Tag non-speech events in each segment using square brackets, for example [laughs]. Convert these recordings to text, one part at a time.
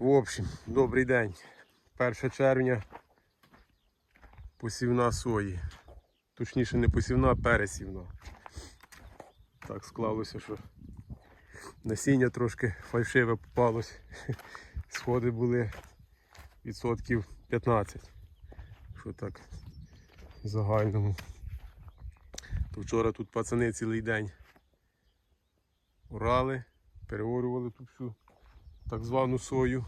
В общем, добрий день. 1 червня посівна сої. Точніше не посівна, а пересівна. Так склалося, що насіння трошки фальшиве попалось. [laughs] Сходи були відсотків 15. Що так в загальному. То вчора тут пацани цілий день орали, переорювали тут всю так звану сою.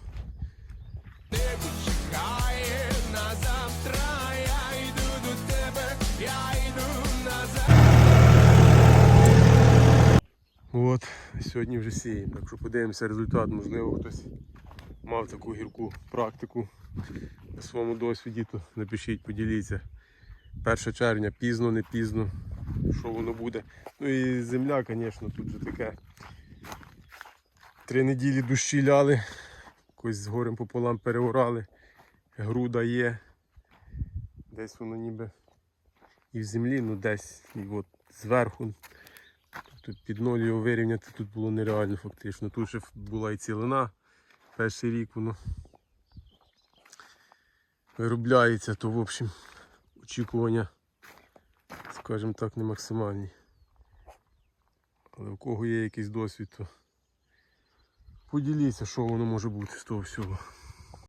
на завтра, я йду до тебе, я йду назад. От, сьогодні вже сіємо. Так що подивимося результат. Можливо, хтось мав таку гірку практику на своєму досвіді, то напишіть, поділіться. 1 червня, пізно, не пізно, що воно буде. Ну і земля, звісно, тут же таке. Три неділі дощі ляли, якось з горем пополам переорали. Груда є. Десь воно ніби і в землі, ну десь і от зверху. Тут під ноль його вирівняти тут було нереально фактично. Тут ще була і цілина. Перший рік воно виробляється, то в общем очікування, скажімо так, не максимальні. Але у кого є якийсь досвід, то поділіться, що воно може бути з того всього.